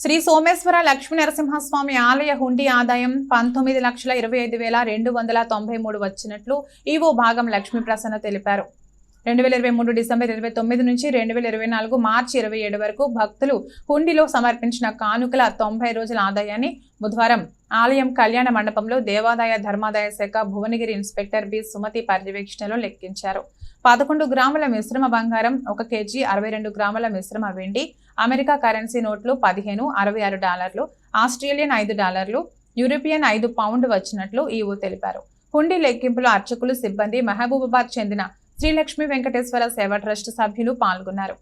శ్రీ సోమేశ్వర లక్ష్మీ నరసింహస్వామి ఆలయ హుండీ ఆదాయం పంతొమ్మిది లక్షల ఇరవై ఐదు వేల రెండు వందల తొంభై మూడు వచ్చినట్లు ఈవో భాగం లక్ష్మీ ప్రసన్న తెలిపారు. రెండు వేల ఇరవై మూడు డిసెంబర్ ఇరవై తొమ్మిది నుంచి రెండు వేల ఇరవై నాలుగు మార్చి ఇరవై ఏడు వరకు భక్తులు హుండీలో సమర్పించిన కానుకల తొంభై రోజుల ఆదాయాన్ని బుధవారం ఆలయం కళ్యాణ మండపంలో దేవాదాయ ధర్మాదాయ శాఖ భువనగిరి ఇన్స్పెక్టర్ బి. సుమతి పర్యవేక్షణలో లెక్కించారు. పదకొండు గ్రాముల మిశ్రమ బంగారం ఒక కేజీ అరవై రెండు గ్రాముల మిశ్రమ వెండి అమెరికా కరెన్సీ నోట్లు పదిహేను అరవై ఆరు డాలర్లు ఆస్ట్రేలియన్ ఐదు డాలర్లు యూరోపియన్ ఐదు పౌండ్ వచ్చినట్లు ఈవో తెలిపారు. హుండీ లెక్కింపులో అర్చకులు సిబ్బంది మహబూబాబాద్ చెందిన శ్రీలక్ష్మి వెంకటేశ్వర సేవ ట్రస్ట్ సభ్యులు పాల్గొన్నారు.